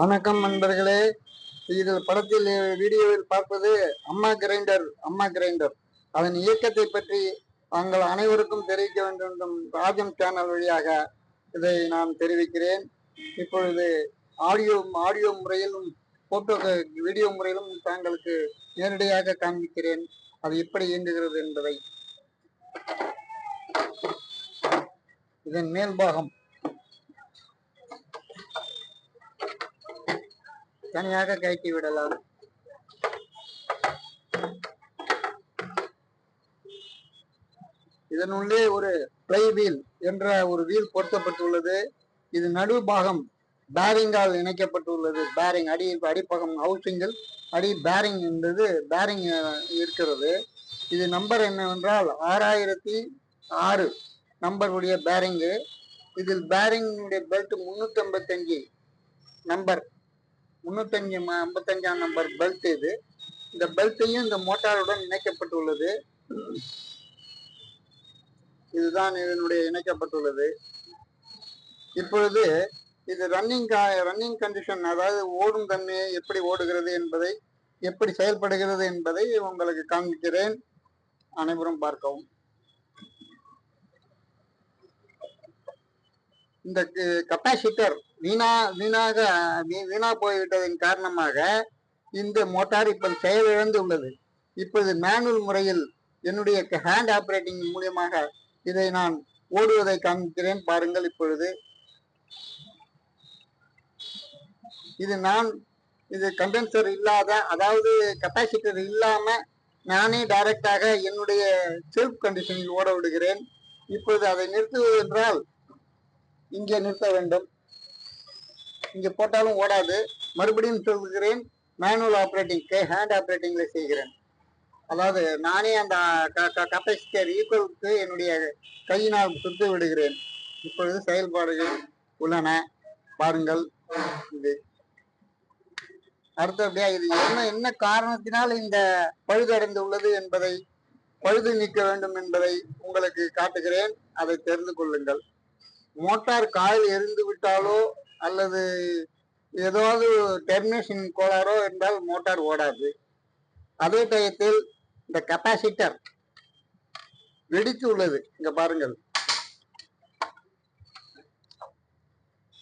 வணக்கம் நண்பர்களே. இதில் படத்தில் வீடியோவில் பார்ப்பது அம்மா கிரைண்டர் அம்மா கிரைண்டர். அதன் இயக்கத்தை பற்றி தாங்கள் அனைவருக்கும் தெரிவிக்க வேண்டும். என்றும் ராஜம் சேனல் வழியாக இதை நான் தெரிவிக்கிறேன். இப்பொழுது ஆடியோ ஆடியோ முறையிலும் போட்டோ வீடியோ முறையிலும் தாங்களுக்கு நேரடியாக காண்பிக்கிறேன். அது எப்படி இயங்குகிறது என்பதை. இதன் மேல்பாகம் தனியாக கழட்டி விடலாம். இதனுள்ளே ஒரு பிளை வீல் என்ற ஒரு வீல் பொருத்தப்பட்டுள்ளது. இது நடு பாகம் பேரிங்கால் இணைக்கப்பட்டுள்ளது. பேரிங் அடி அடிப்பகம் ஹவுசிங்கில் அடி பேரிங் என்பது பேரிங் இருக்கிறது. இது நம்பர் என்னவென்றால் ஆறாயிரத்தி ஆறு நம்பர் உடைய பேரிங்கு இதில் பேரிங்குடைய பெல்ட் முன்னூத்தி ஐம்பத்தஞ்சு நம்பர் முன்னூத்தஞ்சு ஐம்பத்தஞ்சாம் நம்பர் பெல்ட் இது. இந்த பெல்ட்டையும் இந்த மோட்டாருடன் இணைக்கப்பட்டுள்ளது. இதுதான் இதனுடைய இணைக்கப்பட்டுள்ளது. இப்பொழுது இது ரன்னிங் ரன்னிங் கண்டிஷன் அதாவது ஓடும் தன்மையை எப்படி ஓடுகிறது என்பதை எப்படி செயல்படுகிறது என்பதை உங்களுக்கு காண்பிக்கிறேன். அனைவரும் பார்க்கவும். இந்த கப்பாசிட்டர் வீணா வீணாக வீ- வீணா போய்விட்டதன் காரணமாக இந்த மோட்டார் இப்போ செயலிழந்து உள்ளது. இப்போது மேனுவல் முறையில் என்னுடைய ஹேண்ட் ஆப்ரேட்டிங் மூலியமாக இதை நான் ஓடுவதை காண்பிக்கிறேன் பாருங்கள் இப்பொழுது. இது நான் இது கண்டென்சர் இல்லாத அதாவது கெப்பாசிட்டர் இல்லாம நானே டைரக்டாக என்னுடைய செல்ஃப் கண்டிஷனில் ஓட விடுகிறேன். இப்பொழுது அதை நிறுத்துவது என்றால் இங்கே நிறுத்த வேண்டும். இங்கே போட்டாலும் ஓடாது. மறுபடியும் சொல்கிறேன் மேனுவல் ஆப்ரேட்டிங் ஹேண்ட் ஆப்ரேட்டிங்ல செய்கிறேன். அதாவது நானே அந்த கப்பாசிட்டர் ஈக்குவலுக்கு என்னுடைய கையினால் சுத்து விடுகிறேன். இப்பொழுது செயல்பாடுகள் உள்ளன. பாருங்கள் இது. அடுத்தபடியா இது என்ன என்ன காரணத்தினால் இந்த பழுதடைந்து உள்ளது என்பதை பழுது நீக்க வேண்டும் என்பதை உங்களுக்கு காட்டுகிறேன். அதை தெரிந்து கொள்ளுங்கள். மோட்டார் காயில் எரிந்து விட்டாலோ அல்லது ஏதாவது டெர்மினேஷன் கோளாறோ என்றால் மோட்டார் ஓடாது. அதே டயத்தில் இந்த கெப்பாசிட்டர் வெடித்து உள்ளது இங்க பாருங்கள்.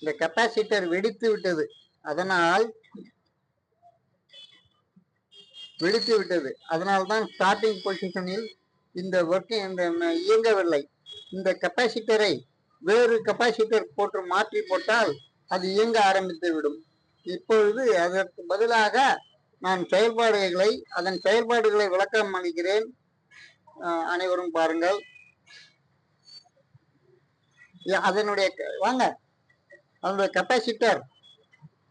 இந்த கெப்பாசிட்டர் வெடித்து விட்டது. அதனால் வெடித்து விட்டது. அதனால்தான் ஸ்டார்டிங் பொசிஷனில் இந்த ஒர்க்கிங் இயங்கவில்லை. இந்த கெப்பாசிட்டரை வேறு கெப்பாசிட்டர் போட்டு மாற்றி போட்டால் அது இயங்க ஆரம்பித்து விடும். இப்பொழுது அதற்கு பதிலாக நான் செயல்பாடுகளை அதன் செயல்பாடுகளை விளக்கம் அளிக்கிறேன். அனைவரும் பாருங்கள். அதனுடைய க- வாங்க. அதனுடைய capacitor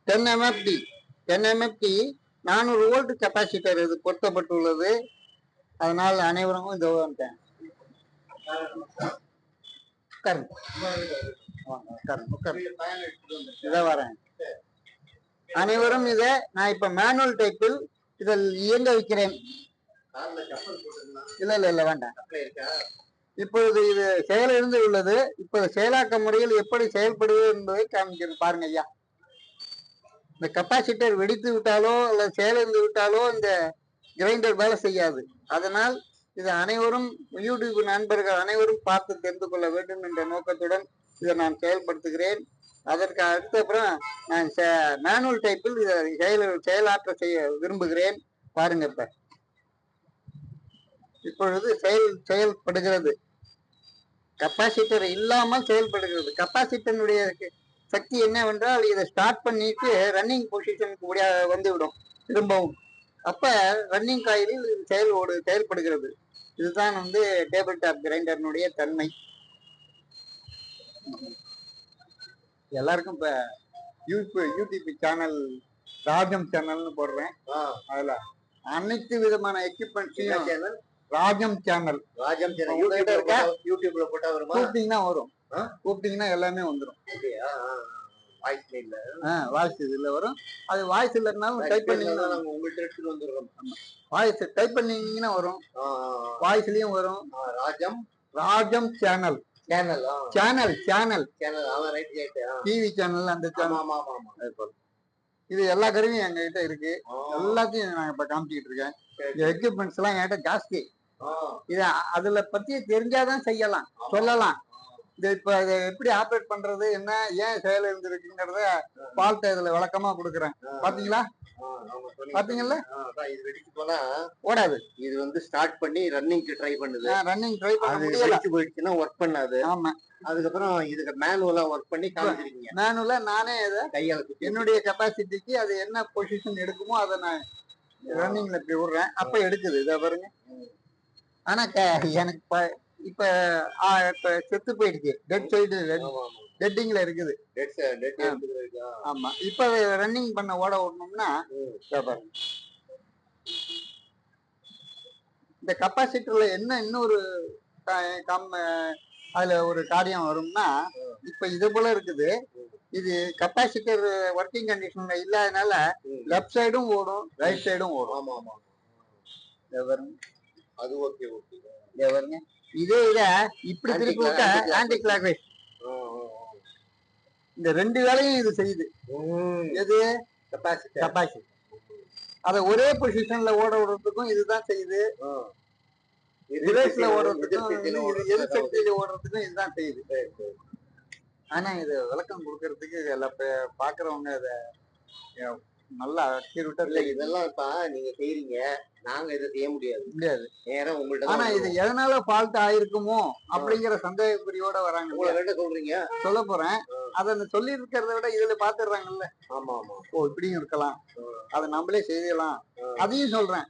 ten MFD ten MFD நானூறு வோல்ட் கெப்பாசிட்டர் இது பொருத்தப்பட்டுள்ளது. அதனால் அனைவரும் இந்த உட்காருங்க. வாங்க, உட்காருங்க, உட்காருங்க. வரேன். அனைவரும் இதை நான் இப்ப மேனுவல் டைப்பில் இதில் இயங்க வைக்கிறேன். இல்ல இல்ல இல்ல வேண்டாம். இப்பொழுது இது செயலிருந்து உள்ளது. இப்போது செயலாக்க முறையில் எப்படி செயல்படுவது என்பதை காமிக்கிறது பாருங்க ஐயா. இந்த கெப்பாசிட்டர் வெடித்து விட்டாலோ அல்லது செயலிருந்து விட்டாலோ இந்த கிரைண்டர் வேலை செய்யாது. அதனால் இது அனைவரும் யூடியூப் நண்பர்கள் அனைவரும் பார்த்து தெரிந்து கொள்ள வேண்டும் என்ற நோக்கத்துடன் இதை நான் செயல்படுத்துகிறேன். அதற்கு அடுத்த அப்புறம் நான் மேனுவல் டைப்பில் இதை செயல் செயலாற்ற செய்ய விரும்புகிறேன். பாருங்க இப்ப. இப்பொழுது செயல் செயல்படுகிறது. கப்பாசிட்டர் இல்லாமல் செயல்படுகிறது. கப்பாசிட்டனுடைய சக்தி என்னவென்றால் இதை ஸ்டார்ட் பண்ணிட்டு ரன்னிங் பொசிஷனுக்கு முடியா வந்துவிடும். திரும்பவும். அப்ப ரன்னிங் காயிலில் செயல் ஓடு செயல்படுகிறது. இதுதான் வந்து டேபிள் டாப் கிரைண்டர்னுடைய தன்மை. எல்லாருக்கும் இப்ப யூடியூப் யூடியூப் சேனல் ராஜம் சேனல்னு போடுறேன். அதுல அனைத்து விதமான எக்யூப்மெண்ட்ஸையும் ராஜம் சேனல் ராஜம் சேனல் யூடியூப்ல? போட்டா- வருமா? கூப்பிட்டீங்கன்னா வரும்? கூப்பிட்டீங்கன்னா எல்லாமே வந்துடும் வாய்ஸ் இதுல வரும். அது வாய்ஸ் இல்லைனாலும் டைப் பண்ணீங்கன்னா நாங்க உங்கள்ட்ட எடுத்துட்டு வந்துடுறோம். வாய்ஸ் டைப் பண்ணீங்கன்னா வரும். வாய்ஸ்லயும் வரும். Rajam? Rajam channel channel channel channel channel TV channel அந்த சேனல் இது எல்லா கருவியும் எங்ககிட்ட இருக்கு. ஆ, எல்லாத்தையும் நான் இப்ப காமிச்சிட்டு இருக்கேன். எக்யூப்மெண்ட்ஸ் எல்லாம் என்கிட்ட ஜாஸ்தி இது அதுல பத்தி தெரிஞ்சாதான் செய்யலாம். சொல்லலாம். இது இப்ப எப்படி ஆப்ரேட் பண்றது என்ன ஏன் செயல் இருந்திருக்குங்கிறத பால்ட்ட இதுல விளக்கமா கொடுக்குறேன். பாத்தீங்களா. பாத்தீங்கல்ல? இது வெடிச்சு போனா ஓடாது. இது வந்து ஸ்டார்ட் பண்ணி ரன்னிங்க்கு ட்ரை பண்ணுது. ரன்னிங் ட்ரை பண்ண வெடிச்சு போயிடுச்சுன்னா ஒர்க் பண்ணாது. ஆமா. அதுக்கப்புறம் இதுக்கு மேனுவலா ஒர்க் பண்ணி காமிச்சிருக்கீங்க. மேனுல நானே இதை கையால என்னுடைய கெப்பாசிட்டிக்கு அது என்ன பொசிஷன் எடுக்குமோ அதை நான் ரன்னிங்ல இப்படி விடுறேன். அப்ப எடுக்குது. இதை பாருங்க. ஆனா எனக்கு இப்ப இப்ப செத்து போயிடுச்சு. Dead side. டெட்டிங்ல இருக்குது? ஆமா. இப்ப ரன்னிங் பண்ண ஓட பாருங்க. இந்த கெப்பாசிட்டர்ல என்ன இன்னொரு க- கம் அதுல ஒரு காரியம் வரும்னா இப்ப இது போல இருக்குது. இது கெப்பாசிட்டர் ஒர்க்கிங் கண்டிஷன்ல இல்லாதனால. லெஃப்ட் சைடும் ஓடும் ரைட் சைடும் ஓடும். ஆமா ஆமா. அது ஓகே ஓகே பாருங்க. இதே இத இப்படி திருப்பி விட்டா. ஆன்டி கிளாக் இந்த ரெண்டு வேலையும் இது செய்யுது. எது? கெப்பாசிட்டி அத ஒரே பொசிஷன்ல ஓட விடுறதுக்கும் இதுதான் செய்யுது. ரிவர்ஸ்ல ஓடுறதுக்கும் இது இது எதிர் சக்தியில ஓடுறதுக்கும் இதுதான் செய்யுது. ஆனா இது விளக்கம் கொடுக்கறதுக்கு எல்லாம் பாக்குறவங்க இத நல்லா இதெல்லாம் இப்ப நீங்க செய்றீங்க. நாங்க இதை செய்ய முடியாது. முடியாது. நேரா உங்கள்ட்ட ஆனா இது எதனால ஃபால்ட் ஆயிருக்குமோ அப்படிங்கிற சந்தேகக்குறியோட வராங்க. உங்களை வேண்ட சொல்றீங்க. சொல்ல போறேன். அத சொல்லி இருக்கிறத விட இதுல பாத்துடுறாங்கல்ல. ஆமா ஆமா. ஓ இப்படியும் இருக்கலாம். அதை நம்மளே செய்யலாம். அதையும் சொல்றேன்.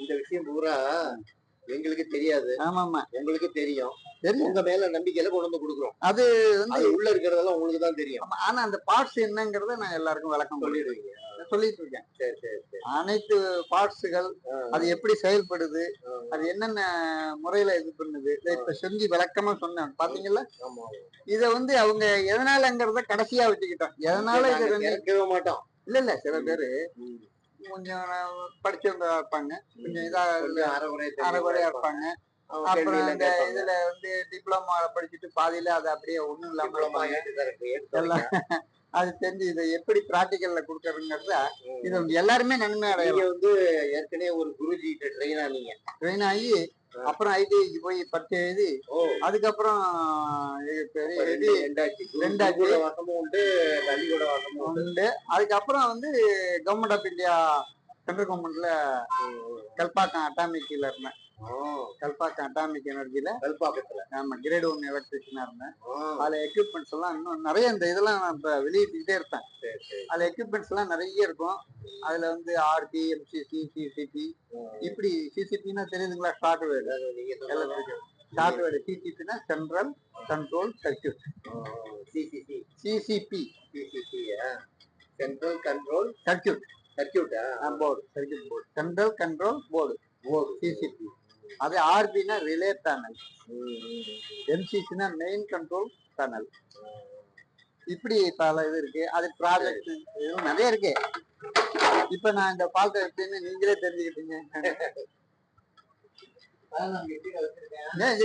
இந்த விஷயம் பூரா எங்களுக்கு தெரியாது. ஆமாமா உங்களுக்கு தெரியும். தெரியும். உங்க மேல நம்பிக்கையில கொண்டு வந்து கொடுக்குறோம். அது வந்து உள்ள இருக்கிறதெல்லாம் உங்களுக்கு தான் தெரியும். ஆமா, ஆனா அந்த பார்ட்ஸ் என்னங்கறத நான் எல்லாருக்கும் விளக்கம் சொல்லிடுவீங்க. சொல்லிட்டு இருக்கேன். சரி சரி சரி. அனைத்து பார்ட்ஸுகள் அது எப்படி செயல்படுது அது என்னென்ன முறையில இது பண்ணுது இப்ப செஞ்சு விளக்கமா சொன்னேன். பாத்தீங்களா ஆமா இத வந்து அவங்க எதனாலங்கிறத கடைசியா வச்சுக்கிட்டோம். எதனால இது மாட்டோம். இல்ல இல்ல. சில பேரு. கொஞ்சம் படிச்சவங்க இருப்பாங்க. கொஞ்சம் இதா கொஞ்சம் அரைகுறை அரைகுறையா இருப்பாங்க. அப்புறம் இந்த. இதுல வந்து டிப்ளமா படிச்சுட்டு பாதியில அது அப்படியே ஒண்ணும் இல்லாம எல்லாம். அது தெரிஞ்சு இதை எப்படி பிராக்டிக்கல்ல கொடுக்கறதுங்கிறத. இது எல்லாருமே நன்மை வந்து ஏற்கனவே ஒரு குருஜி ட்ரெயின் ஆனீங்க. ட்ரெயின் ஆகி அப்புறம் ஐடிஐக்கு போய் பத்து எழுதி அதுக்கப்புறம் ரெண்டாச்சு. வாசமும் உண்டு பள்ளிக்கூட வாசமும் உண்டு. அதுக்கப்புறம் வந்து கவர்மெண்ட் ஆஃப் இந்தியா சென்ட்ரல் கவர்மெண்ட்ல கல்பாக்கம் அட்டாமிக்ல இருந்தேன். கல்பாக்கம் அட்டாமிக் எனர்ஜில கல்பாக்கத்துல நம்ம கிரேட் ஒன் எலக்ட்ரிஷனா இருந்தேன். அதுல எக்யூப்மெண்ட்ஸ் எல்லாம் இன்னும் நிறைய இந்த இதெல்லாம் நான் இப்ப வெளியிட்டுக்கிட்டே இருப்பேன். அதுல எக்யூப்மெண்ட்ஸ் எல்லாம் நிறைய இருக்கும். அதுல வந்து ஆர்பி எம்சிசி சிசிபி இப்படி சிசிபின்னா தெரியுதுங்களா சொன்ன எல்லாம் software சிசிபினா central control circuit CCC CCB CCC central control circuit சர்க்கியூட்டா board circuit board central control board board CCB அது ஆர்பினா ரிலே பேனல் எம்சிசினா மெயின் கண்ட்ரோல் பேனல் இப்படி பல இது இருக்கு. அது ப்ராஜெக்ட் நிறைய இருக்கு. இப்ப நான் இந்த பால்ட்ட எப்படின்னு நீங்களே தெரிஞ்சுக்கிட்டீங்க.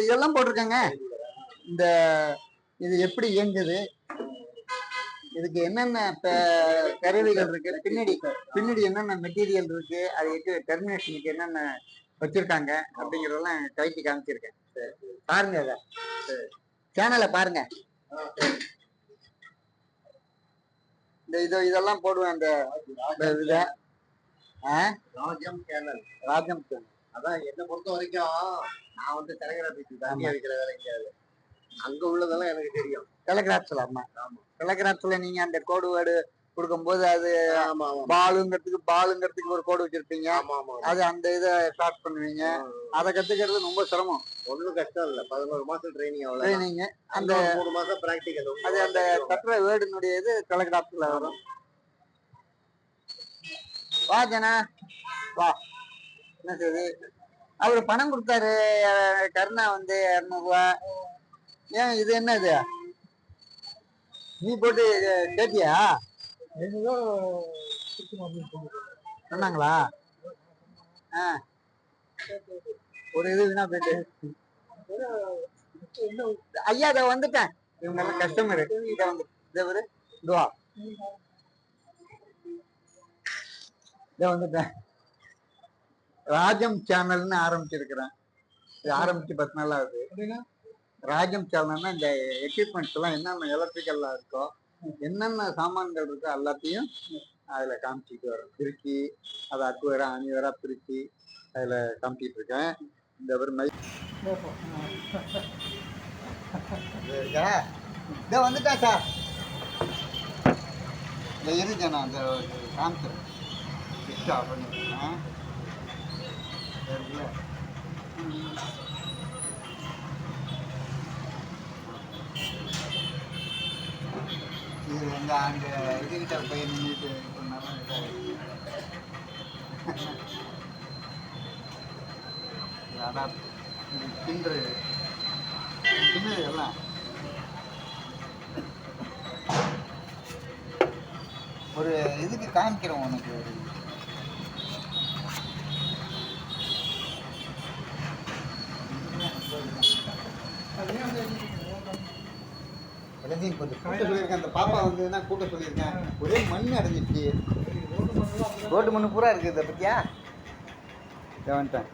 இதெல்லாம் போட்டிருக்கேங்க. இந்த இது எப்படி இயங்குது? இதுக்கு என்னென்ன கருவிகள் இருக்கு? பின்னாடி பின்னாடி என்னென்ன மெட்டீரியல் இருக்கு? அதுக்கு டெர்மினேஷனுக்கு என்னென்ன வச்சிருக்காங்க அப்படிங்கறதெல்லாம் கைக்கு காமிச்சிருக்கேன். பாருங்க அத சேனலை பாருங்க. இந்த இது இதெல்லாம் போடுவேன் அந்த இத? Rajam channel Rajam channel. அதான் என்ன பொறுத்த வரைக்கும் நான் வந்து டெலிகிராஃபிக் தண்ணி வைக்கிற வேலை கிடையாது. அங்க உள்ளதெல்லாம் எனக்கு தெரியும். டெலகிராஃப்ஸ்ல ஆமா. டெலகிராஃப்ஸ்ல நீங்க அந்த கோடு வேர்டு கொடுக்கும்போது அது பாலுங்கிறதுக்கு பாலுங்கிறதுக்கு ஒரு கோடு வச்சிருப்பீங்க. அது அந்த இதை ஸ்டார்ட் பண்ணுவீங்க. அதை கத்துக்கிறது ரொம்ப சிரமம். ஒண்ணும் கஷ்டம் இல்ல. பதினோரு மாசம் ட்ரைனிங் அவ்வளவு ட்ரைனிங் அந்த மூணு மாசம் பிராக்டிக்கல் அது அந்த கட்டுற வேர்டுனுடைய இது டெலகிராஃப்ஸ்ல வரும். வா ஜனா. வா. என்ன சரி அவரு பணம் கொடுத்தாரு. கருணா வந்து இரநூறுவா. ஏன் இது என்ன இது நீ போட்டு கேட்டியா? சொன்னாங்களா? ஒரு இது போயிட்டு ஐயா இதை வந்துட்டேன். இவங்க எல்லாம் கஸ்டமர் இதை வந்து இதை ஒரு இதுவா இதை வந்துட்டேன். ராஜம் சேனல்னு ஆரம்பிச்சிருக்கிறேன். இது ஆரம்பிச்சு பத்து நாள் ஆகுது. ராஜம் சேனல்னா இந்த எக்யூப்மெண்ட்ஸ் எல்லாம் என்னென்ன எலக்ட்ரிக்கல்லாம் இருக்கோ என்னென்ன சாமான்கள் இருக்கோ எல்லாத்தையும் அதுல காமிச்சிட்டு வரேன் திருக்கி அதை அக்குவரா அணிவரா திருக்கி அதுல காமிச்சிட்டு இருக்கேன். இந்த ஒரு மை இதோ வந்துட்டேன் சார். இந்த இருக்க நான் அந்த காமிச்சேன் ஸ்விட்ச் ஆஃப் பண்ணிடுறேன் இது வந்து அந்த இதுகிட்ட போய் நின்றுட்டு பண்ணாலும் இதாகிடுச்சு. இது அதான் எல்லாம். ஒரு இதுக்கு காமிக்கிறோம் உனக்கு. எல்லாத்தையும் கொஞ்சம் கூட்ட சொல்லியிருக்கேன். அந்த பாப்பா வந்ததுன்னா கூட்ட சொல்லியிருக்கேன்? ஒரே மண் அடைஞ்சிச்சு ரோட்டு மண்ணு பூரா இருக்குது இதை பத்தியா? வந்துட்டேன்.